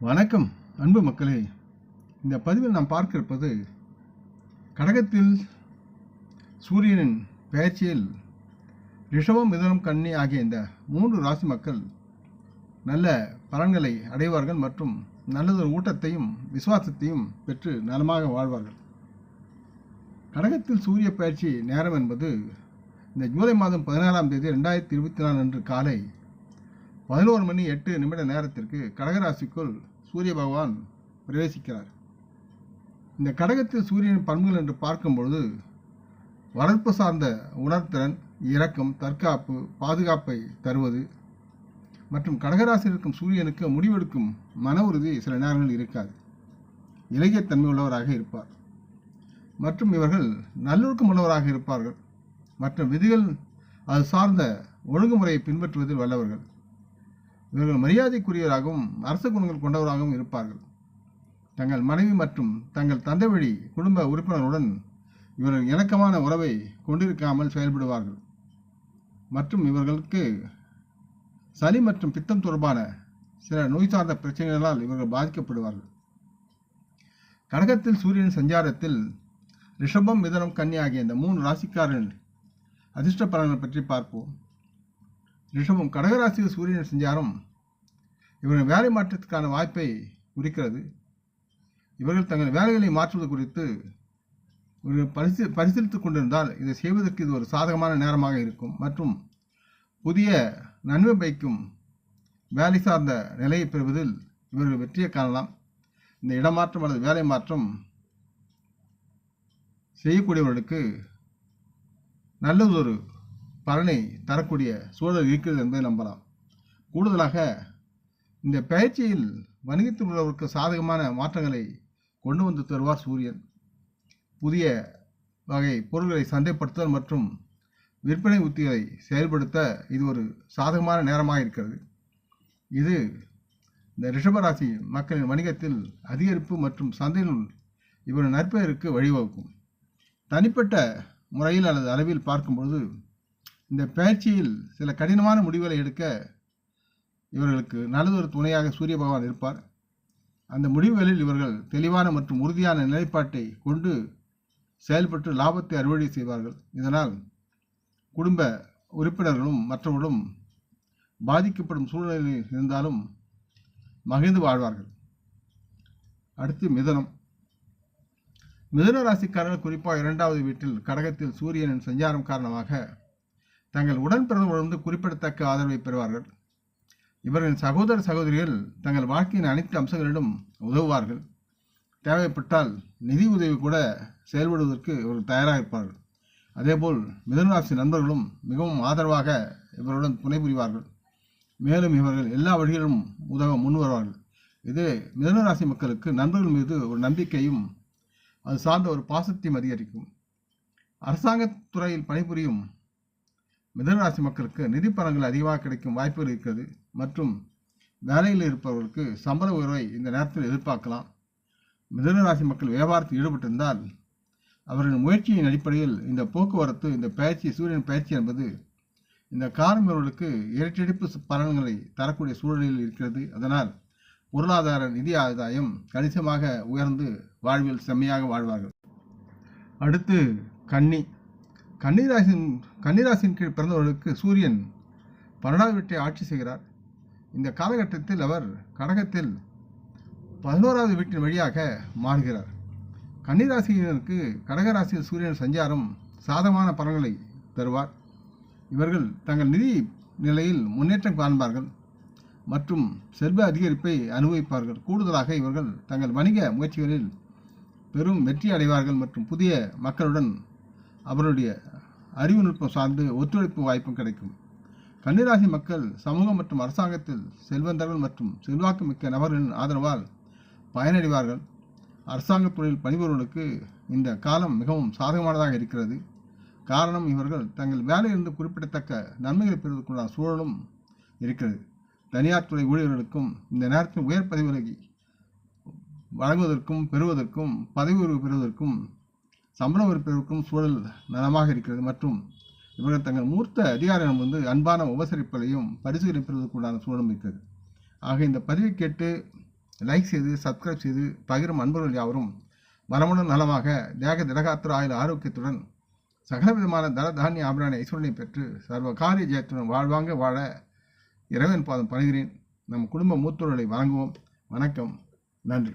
வணக்கம் அன்பு மக்களே. இந்த பதிவில் நாம் பார்க்க இருப்பது கடகத்தில் சூரியனின் பெயர்ச்சியில் ரிஷவம் மிதனம் கன்னி ஆகிய இந்த மூன்று ராசி மக்கள் நல்ல பலன்களை அடைவார்கள் மற்றும் நல்லதொரு ஊட்டத்தையும் விசுவாசத்தையும் பெற்று நலமாக வாழ்வார்கள். கடகத்தில் சூரிய பயிற்சி நேரம் என்பது இந்த ஜூலை மாதம் பதினாறாம் தேதி ரெண்டாயிரத்தி இருபத்தி நாலு அன்று காலை பதினோரு மணி எட்டு நிமிட நேரத்திற்கு கடகராசிக்குள் சூரிய பகவான் பிரவேசிக்கிறார். இந்த கடகத்தில் சூரியனின் பண்புகள் என்று பார்க்கும்பொழுது வளர்ப்பு சார்ந்த உணர்திறன் இரக்கம் தற்காப்பு பாதுகாப்பை தருவது மற்றும் கடகராசியில் இருக்கும் சூரியனுக்கு முடிவெடுக்கும் மன உறுதி சில நேரங்களில் இருக்காது. இலகியத்தன்மை உள்ளவராக இருப்பார். மற்றும் இவர்கள் நல்லொழுக்கம் உள்ளவராக இருப்பார்கள். மற்றும் விதிகள் அது சார்ந்த ஒழுங்குமுறையை பின்பற்றுவதில் வல்லவர்கள். இவர்கள் மரியாதைக்குரியவராகவும் அரச குணங்கள் கொண்டவராகவும் இருப்பார்கள். தங்கள் மனைவி மற்றும் தங்கள் தந்தை வழி குடும்ப உறுப்பினருடன் இவர்கள் இணக்கமான உறவை கொண்டிருக்காமல் செயல்படுவார்கள். மற்றும் இவர்களுக்கு சளி மற்றும் பித்தம் தொடர்பான சில நோய் சார்ந்த பிரச்சனைகளால் இவர்கள் பாதிக்கப்படுவார்கள். கடகத்தில் சூரியன் சஞ்சாரத்தில் ரிஷபம் மிதனம் கன்னி ஆகிய இந்த மூன்று ராசிக்காரர்கள் அதிர்ஷ்ட பலன்கள் பற்றி பார்ப்போம். ரிஷபம் கடகராசியில் சூரியன் செஞ்சாரும். இவர்கள் வேலை மாற்றத்துக்கான வாய்ப்பை குறிக்கிறது. இவர்கள் தங்கள் வேலைகளை மாற்றுவது குறித்து இவர்கள் பரிசீ பரிசீலித்துக் கொண்டிருந்தால் இதை செய்வதற்கு இது ஒரு சாதகமான நேரமாக இருக்கும். மற்றும் புதிய நன்மை பயக்கும் வேலை சார்ந்த நிலையை பெறுவதில் இவர்கள் வெற்றியை காணலாம். இந்த இடமாற்றம் அல்லது வேலை மாற்றம் செய்யக்கூடியவர்களுக்கு நல்லதொரு பலனை தரக்கூடிய சூழல் இருக்கிறது என்பதை நம்பலாம். கூடுதலாக இந்த பயிற்சியில் வணிகத்தில் உள்ளவருக்கு சாதகமான மாற்றங்களை கொண்டு வந்து தருவார் சூரியன். புதிய வகை பொருட்களை சந்தைப்படுத்துதல் மற்றும் விற்பனை உத்திகளை செயல்படுத்த இது ஒரு சாதகமான நேரமாக இருக்கிறது. இது இந்த ரிஷபராசி மக்களின் வணிகத்தில் அதிகரிப்பு மற்றும் சந்தையில் இவரின் நற்பெயருக்கு வழிவகுக்கும். தனிப்பட்ட முறையில் அல்லது அளவில் பார்க்கும்பொழுது இந்த பயிற்சியில் சில கடினமான முடிவுகளை எடுக்க இவர்களுக்கு நல்லதொரு துணையாக சூரிய பகவான் இருப்பார். அந்த முடிவுகளில் இவர்கள் தெளிவான மற்றும் உறுதியான நிலைப்பாட்டை கொண்டு செயல்பட்டு லாபத்தை அறுவடை செய்வார்கள். இதனால் குடும்ப உறுப்பினர்களும் மற்றவர்களும் பாதிக்கப்படும் சூழ்நிலையில் இருந்தாலும் மகிழ்ந்து வாழ்வார்கள். அடுத்து மிதனம். மிதுன ராசிக்காரர்கள் குறிப்பாக இரண்டாவது வீட்டில் கடகத்தில் சூரியனின் சஞ்சாரம் காரணமாக தங்கள் உடன்பிறந்தவர்களிருந்து குறிப்பிடத்தக்க ஆதரவை பெறுவார்கள். இவர்களின் சகோதர சகோதரிகள் தங்கள் வாழ்க்கையின் அனைத்து அம்சங்களிலும் உதவுவார்கள். தேவைப்பட்டால் நிதி உதவி கூட செயல்படுவதற்கு இவர்கள் தயாராக இருப்பார்கள். அதேபோல் மிதனராசி நண்பர்களும் மிகவும் ஆதரவாக இவருடன் துணை புரிவார்கள். மேலும் இவர்கள் எல்லா வழிகளிலும் உதவ முன்வருவார்கள் இது மிதனராசி மக்களுக்கு நண்பர்கள் மீது ஒரு நம்பிக்கையும் அது சார்ந்த ஒரு பாசத்தையும் அதிகரிக்கும். அரசாங்கத் துறையில் பணிபுரியும் மிதனராசி மக்களுக்கு நிதி பலன்கள் அதிகமாக கிடைக்கும் வாய்ப்புகள் இருக்கிறது. மற்றும் வேலையில் இருப்பவர்களுக்கு சம்பள உயர்வை இந்த நேரத்தில் எதிர்பார்க்கலாம். மிதனராசி மக்கள் வியாபாரத்தில் ஈடுபட்டிருந்தால் அவர்களின் முயற்சியின் அடிப்படையில் இந்த போக்குவரத்து இந்த பயிற்சி சூரியன் பயிற்சி என்பது இந்த காலம் இவர்களுக்கு இரட்டடிப்பு பலன்களை தரக்கூடிய சூழலில் இருக்கிறது. அதனால் பொருளாதார நிதி ஆதாயம் கணிசமாக உயர்ந்து வாழ்வில் செம்மையாக வாழ்வார்கள். அடுத்து கன்னி. கன்னிராசின் கன்னிராசியின் கீழ் பிறந்தவர்களுக்கு சூரியன் பன்னெண்டாவது வீட்டை ஆட்சி செய்கிறார். இந்த காலகட்டத்தில் அவர் கடகத்தில் பதினோராவது வீட்டின் வழியாக மாறுகிறார். கன்னிராசியினருக்கு கடகராசியில் சூரியன் சஞ்சாரம் சாதகமான பலன்களை தருவார். இவர்கள் தங்கள் நிதி நிலையில் முன்னேற்றம் காண்பார்கள் மற்றும் செல்வ அதிகரிப்பை அனுபவிப்பார்கள். கூடுதலாக இவர்கள் தங்கள் வணிக முயற்சிகளில் பெரும் வெற்றி அடைவார்கள் மற்றும் புதிய மக்களுடன் அவருடைய அறிவு நுட்பம் சார்ந்து ஒத்துழைப்பு வாய்ப்பும் கிடைக்கும். கன்னிராசி மக்கள் சமூகம் மற்றும் அரசாங்கத்தில் செல்வந்தர்கள் மற்றும் செல்வாக்கு மிக்க நபர்களின் ஆதரவால் பயனடைவார்கள். அரசாங்கத் துறையில் பணிபுரிவர்களுக்கு இந்த காலம் மிகவும் சாதகமானதாக இருக்கிறது. காரணம் இவர்கள் தங்கள் வேலையிலிருந்து குறிப்பிடத்தக்க நன்மைகளை பெறுவதற்குள்ள சூழலும் இருக்கிறது. தனியார் துறை ஊழியர்களுக்கும் இந்த நேரத்தில் உயர் பதவிகளை வழங்குவதற்கும் பெறுவதற்கும் பதவி உயர்வு பெறுவதற்கும் சம்பளம் உயர்வு சூழல் நலமாக இருக்கிறது. மற்றும் இவர்கள் தங்கள் மூர்த்த அதிகாரிடம் வந்து அன்பான உபசரிப்புகளையும் பரிசுகளை பெறுவதற்குண்டான சூழலும் இருக்கிறது ஆக இந்த பதிவை கேட்டு லைக் செய்து சப்ஸ்கிரைப் செய்து பகிரும் அன்பர்கள் யாவரும் வளமுடன் நலமாக தேக திடகாத்திர ஆயுள் ஆரோக்கியத்துடன் சகலவிதமான தன தானிய ஆபரான ஐஸ்வரனை பெற்று சர்வ காரிய ஜெயத்துடன் வாழ்வாங்க வாழ இறைவன் பாதம் பணிகிறேன். நம் குடும்ப மூத்தோர்களை வணங்குவோம். வணக்கம். நன்றி.